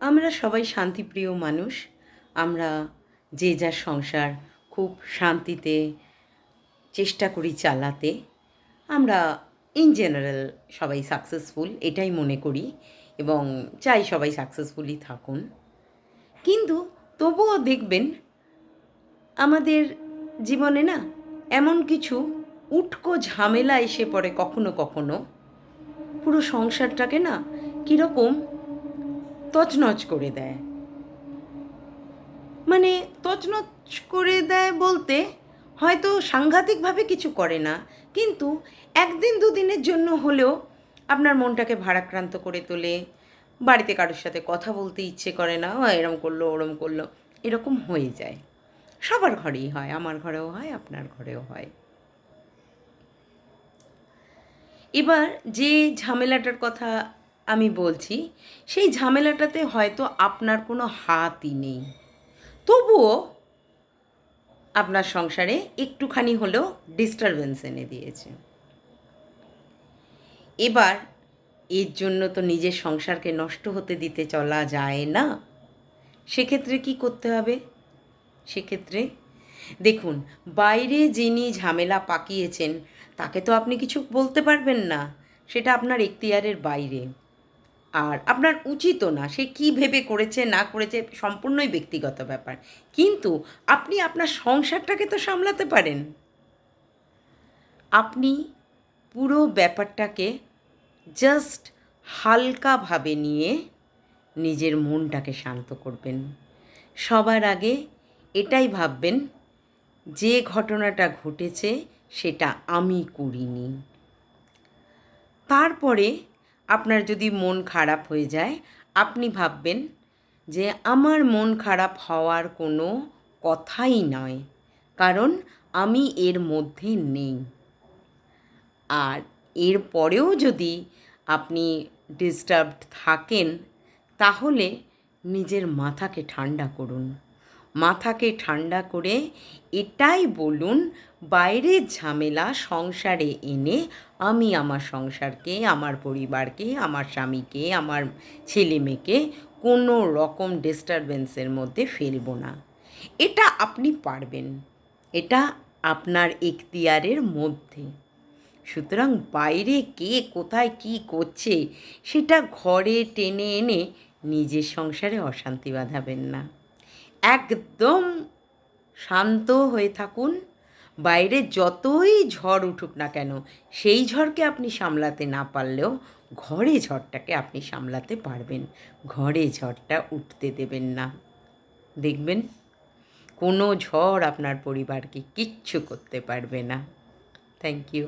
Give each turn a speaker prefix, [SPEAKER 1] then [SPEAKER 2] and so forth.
[SPEAKER 1] আমরা সবাই শান্তিপ্রিয় মানুষ। আমরা যে যার সংসার খুব শান্তিতে চেষ্টা করি চালাতে। আমরা ইন জেনারেল সবাই সাকসেসফুল এটাই মনে করি এবং চাই সবাই সাকসেসফুলি থাকুন। কিন্তু তবুও দেখবেন আমাদের জীবনে না এমন কিছু উটকো ঝামেলা এসে পড়ে কখনো কখনো। পুরো সংসারটাকে না কীরকম তছনছ করে দেয়। মানে তছনছ করে দেয় বলতে হয়তো সাংঘাতিকভাবে কিছু করে না, কিন্তু একদিন দুদিনের জন্য হলেও আপনার মনটাকে ভারাক্রান্ত করে তোলে। বাড়িতে কারোর সাথে কথা বলতে ইচ্ছে করে না এরম করল, ওরম করল। এরকম হয়ে যায়। সবার ঘরেই হয়, আমার ঘরেও হয়, আপনার ঘরেও হয়। এবার যে ঝামেলাটার কথা আমি বলছি, সেই ঝামেলাটাতে হয়তো আপনার কোনো হাতই নেই। তবুও আপনার সংসারে একটুখানি হলেও ডিস্টারবেন্স এনে দিয়েছে। এবার এর জন্য তো নিজের সংসারকে নষ্ট হতে দিতে চলা যায় না। সেক্ষেত্রে কি করতে হবে? সেক্ষেত্রে দেখুন, বাইরে যিনি ঝামেলা পাকিয়েছেন, তাকে তো আপনি কিছু বলতে পারবেন না। সেটা আপনার এখতিয়ারের বাইরে। আর আপনার উচিতও না, সে কী ভেবে করেছে, না করেছে, সম্পূর্ণই ব্যক্তিগত ব্যাপার। কিন্তু আপনি আপনার সংসারটাকে তো সামলাতে পারেন। আপনি পুরো ব্যাপারটাকে জাস্ট হালকাভাবে নিয়ে নিজের মনটাকে শান্ত করবেন। সবার আগে এটাই ভাববেন, যে ঘটনাটা ঘটেছে সেটা আমি করিনি। তারপরে আপনার যদি মন খারাপ হয়ে যায়, আপনি ভাববেন যে আমার মন খারাপ হওয়ার কোনো কথাই নয়, কারণ আমি এর মধ্যে নেই। আর এরপরেও যদি আপনি ডিস্টার্বড থাকেন, তাহলে নিজের মাথাকে ঠান্ডা করুন। মাথাকে ঠান্ডা করে এটাই বলুন, বাইরের ঝামেলা সংসারে এনে আমি আমার সংসারকে, আমার পরিবারকে, আমার স্বামীকে, আমার ছেলে মেয়েকে কোনো রকম ডিস্টারবেন্সের মধ্যে ফেলব না। এটা আপনি পারবেন। এটা আপনার এখতিয়ারের মধ্যে। সুতরাং বাইরে কে কোথায় কি করছে, সেটা ঘরে টেনে এনে নিজের সংসারে অশান্তি বাঁধাবেন না। একদম শান্ত হয়ে থাকুন। বাইরে যতই ঝড় উঠুক না কেন, সেই ঝড়কে আপনি সামলাতে না পারলেও ঘরে ঝড়টাকে আপনি সামলাতে পারবেন। ঘরে ঝড়টা উঠতে দেবেন না। দেখবেন কোনো ঝড় আপনার পরিবারকে কিচ্ছু করতে পারবে না। Thank you